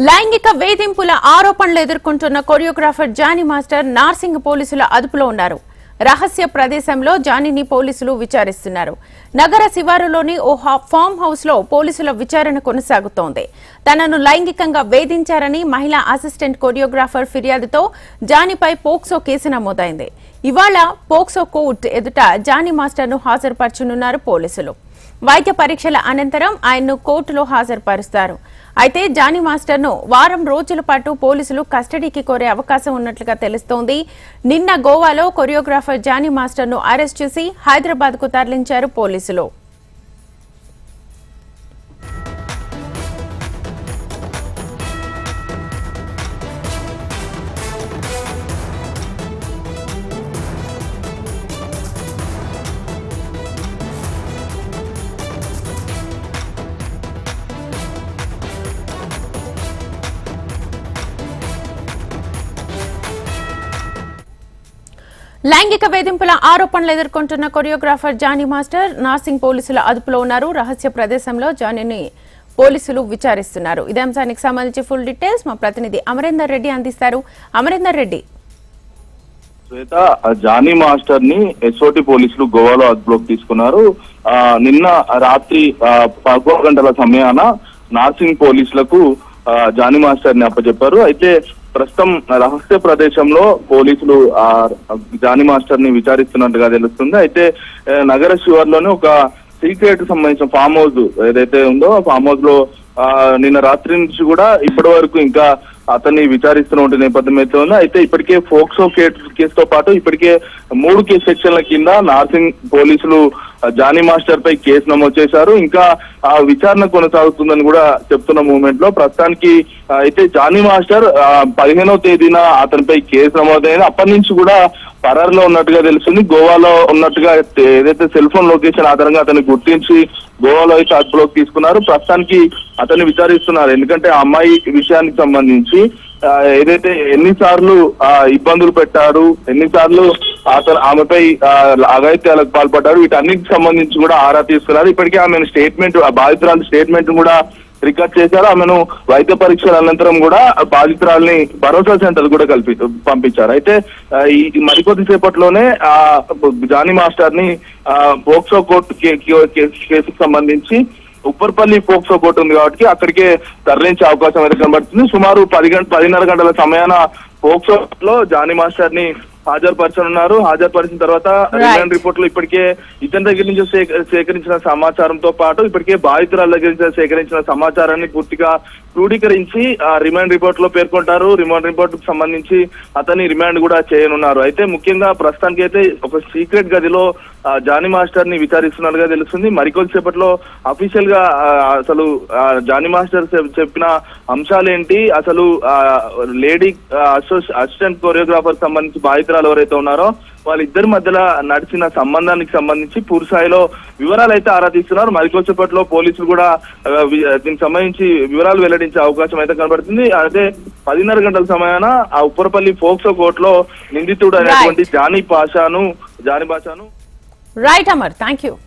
లైంగిక వేధింపుల ఆరోపణలు ఎదుర్కొంటున్న కొరియోగ్రాఫర్ జానీ మాస్టర్ నార్సింగ్ పోలీసుల అదుపులో ఉన్నారు. రహస్య ప్రదేశంలో జానీని పోలీసులు విచారిస్తున్నారు. నగర శివారులోని ఓ హా- ఫామ్ హౌస్లో పోలీసుల విచారణ కొనసాగుతోంది. తనను లైంగికంగా వేధించారని మహిళా అసిస్టెంట్ కొరియోగ్రాఫర్ ఫిర్యాదుతో జానీపై పోక్సో కేసు నమోదైంది. ఇవాళ పోక్సో కోర్టు ఎదుట జానీ మాస్టర్ను హాజరుపరచనున్నారు పోలీసులు. వైద్య పరీక్షల అనంతరం ఆయన్ను కోర్టులో హాజరుపరుస్తారు. అయితే జానీ మాస్టర్ను వారం రోజుల పాటు పోలీసులు కస్టడీకి కోరే అవకాశం ఉన్నట్లుగా తెలుస్తోంది. నిన్న గోవాలో కొరియోగ్రాఫర్ జానీ మాస్టర్ను అరెస్ట్ చేసి హైదరాబాద్కు తరలించారు పోలీసులు. లైంగిక వేధింపుల ఆరోపణలు ఎదుర్కొంటున్న కొరియోగ్రాఫర్ జానీ మాస్టర్ నార్సింగ్ పోలీసుల అదుపులో ఉన్నారు. రహస్య ప్రదేశంలో జానీని పోలీసులు విచారిస్తున్నారు. ఇదే అంశానికి సంబంధించి ఫుల్ డీటెయిల్స్ మా ప్రతినిధి అమరేందర్ రెడ్డి అందిస్తారు. అమరేందర్ రెడ్డి. శ్వేత జానీ మాస్టర్ని ఎస్ఓటి పోలీసులు గోవాలో అదుపులోకి తీసుకున్నారు. నిన్న రాత్రి పదకొండు గంటల సమయాన నార్సింగ్ పోలీసులకు జానీ మాస్టర్ని అప్పచెప్పారు. అయితే ప్రస్తుతం రహస్య ప్రదేశంలో పోలీసులు ఆ జానీ మాస్టర్ని విచారిస్తున్నట్టుగా తెలుస్తుంది. అయితే నగర శివార్లోనే ఒక సీక్రెట్ సంబంధించిన ఫామ్ హౌస్ ఏదైతే ఉందో ఫామ్ హౌస్లో ఆ, నిన్న రాత్రి నుంచి కూడా ఇప్పటి వరకు ఇంకా అతన్ని విచారిస్తున్న నేపథ్యం అయితే ఉంది. అయితే ఇప్పటికే ఫోక్సో కేసు కేసుతో పాటు ఇప్పటికే మూడు కేసు సెక్షన్ల కింద నార్సింగ్ పోలీసులు జానీ మాస్టర్ పై కేసు నమోదు చేశారు. ఇంకా ఆ విచారణ కొనసాగుతుందని కూడా చెప్తున్న మూమెంట్లో ప్రస్తుతానికి అయితే జానీ మాస్టర్ పదిహేనవ తేదీన అతనిపై కేసు నమోదైంది. అప్పటి నుంచి కూడా పరారులో ఉన్నట్టుగా తెలుస్తుంది. గోవాలో ఉన్నట్టుగా ఏదైతే సెల్ ఫోన్ లొకేషన్ ఆధారంగా అతన్ని గుర్తించి గోవాలో అయితే అదుపులోకి తీసుకున్నారు. ప్రస్తుతానికి అతన్ని విచారిస్తున్నారు. ఎందుకంటే ఆ అమ్మాయి విషయానికి సంబంధించి ఏదైతే ఎన్నిసార్లు ఆ, ఇబ్బందులు పెట్టారు ఎన్నిసార్లు అతను ఆమెపై అగైత్యాలకు పాల్పడ్డారు వీటన్నిటికి సంబంధించి కూడా ఆరా తీసుకున్నారు ఇప్పటికే ఆమె స్టేట్మెంట్ బాధితురాలు స్టేట్మెంట్ కూడా రికార్డ్ చేశారు. ఆమెను వైద్య పరీక్షల అనంతరం కూడా బాధితురాల్ని భరోసా సెంటర్ కూడా కల్పి పంపించారు. అయితే ఈ ఈ మరికొద్ది సేపట్లోనే ఆ జానీ మాస్టర్ని ఆ, పోక్సో కోర్టు కేసు- కేసుకు సంబంధించి ఉప్పర్పల్లి పోక్సో కోర్టు ఉంది కాబట్టి అక్కడికే తరలించే అవకాశం అయితే కనబడుతుంది. సుమారు పది గంట పదిన్నర గంటల సమయాన పోక్సో లో జానీ మాస్టర్ని హాజరుపరచనున్నారు. హాజరుపరిచిన తర్వాత రిమాండ్ రిపోర్ట్లో ఇప్పటికే ఇతని దగ్గర నుంచి సేక- సేకరించిన సమాచారంతో పాటు ఇప్పటికే బాధితురాల దగ్గర నుంచి సేకరించిన సమాచారాన్ని పూర్తిగా క్రోడీకరించి ఆ రిమాండ్ రిపోర్ట్లో పేర్కొంటారు. రిమాండ్ రిపోర్ట్కు సంబంధించి అతన్ని రిమాండ్ కూడా చేయనున్నారు. అయితే ముఖ్యంగా ప్రస్తుతానికి అయితే ఒక సీక్రెట్ గదిలో జానీ మాస్టర్ని విచారిస్తున్నట్టుగా తెలుస్తుంది. మరికొద్దిసేపట్లో అఫీషియల్గా అసలు జానీ మాస్టర్ చెప్- చెప్పిన అంశాలేంటి? అసలు లేడీ అసిస్టెంట్ కొరియోగ్రాఫర్ సంబంధించి బాధితురాలు ఎవరైతే ఉన్నారో వాళ్ళిద్దరి మధ్యలో నడిచిన సంబంధానికి సంబంధించి పూర్తి స్థాయిలో వివరాలు అయితే ఆరా తీస్తున్నారు. మరికొద్దిసేపట్లో పోలీసులు కూడా దీనికి సంబంధించి వివరాలు వెల్లడించే అవకాశం అయితే కనబడుతుంది. అదే పదిన్నర గంటల సమయాన ఆ ఉప్పరపల్లి ఫోక్సో కోర్టులో నిందితుడు అనేటువంటి జానీ పాషాను జానీ పాషాను Right, Amar. Thank you.